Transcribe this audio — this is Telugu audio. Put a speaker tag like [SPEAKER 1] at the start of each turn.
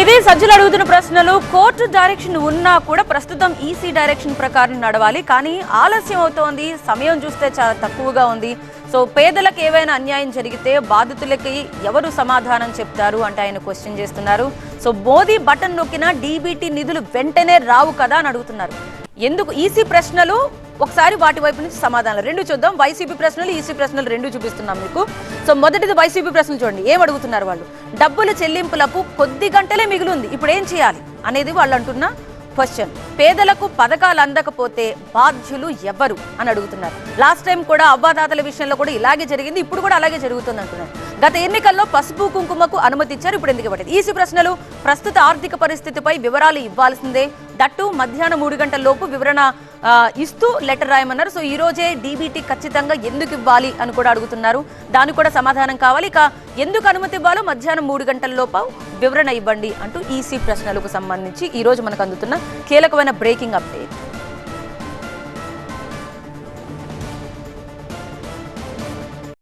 [SPEAKER 1] ఇది సజ్జలు అడుగుతున్న ప్రశ్నలు కోర్టు డైరెక్షన్ ఉన్నా కూడా ప్రస్తుతం ఈసీ డైరెక్షన్ ప్రకారం నడవాలి. కానీ ఆలస్యం అవుతోంది. సమయం చూస్తే చాలా తక్కువగా ఉంది. సో పేదలకు ఏవైనా అన్యాయం జరిగితే బాధితులకి ఎవరు సమాధానం చెప్తారు అంటే ఆయన క్వశ్చన్ చేస్తున్నారు. సో మోదీ బటన్ నొక్కినా డీబీటీ నిధులు వెంటనే రావు కదా అని అడుగుతున్నారు. ఎందుకు? ఈసీ ప్రశ్నలు ఒకసారి వాటి వైపు నుంచి సమాధానాలు. రెండు చూద్దాం. వైసీపీ ప్రశ్నలు ఈసీ ప్రశ్నలు రెండు చూపిస్తున్నాం మీకు. సో మొదటిది వైసీపీ ప్రశ్నలు చూడండి. ఏం అడుగుతున్నారు వాళ్ళు? డబ్బుల చెల్లింపులకు కొద్ది గంటలే మిగిలింది. ఇప్పుడు ఏం చేయాలి అనేది వాళ్ళు అంటున్న క్వశ్చన్. పేదలకు పథకాలు అందకపోతే బాధ్యులు ఎవరు అని అడుగుతున్నారు. లాస్ట్ టైం కూడా అవ్వాదాతల విషయంలో కూడా ఇలాగే జరిగింది. ఇప్పుడు కూడా అలాగే జరుగుతుంది అంటున్నారు. గత ఎన్నికల్లో పసుపు కుంకుమకు అనుమతి ఇచ్చారు. ఇప్పుడు ఎందుకు ఇవ్వలేదు ఈసీ ప్రశ్నలు ప్రస్తుత ఆర్థిక పరిస్థితిపై వివరాలు ఇవ్వాల్సిందే. దట్టు మధ్యాహ్నం మూడు గంటల లోపు వివరణ ఇస్తూ లెటర్ రాయమన్నారు. సో ఈ రోజే డీబీటీ ఖచ్చితంగా ఎందుకు ఇవ్వాలి అని కూడా అడుగుతున్నారు. దానికి కూడా సమాధానం కావాలి. ఇక ఎందుకు అనుమతి ఇవ్వాలో మధ్యాహ్నం మూడు గంటల లోపు వివరణ ఇవ్వండి అంటూ ఈసీ ప్రశ్నలకు సంబంధించి ఈరోజు మనకు అందుతున్న కీలకమైన బ్రేకింగ్ అప్డేట్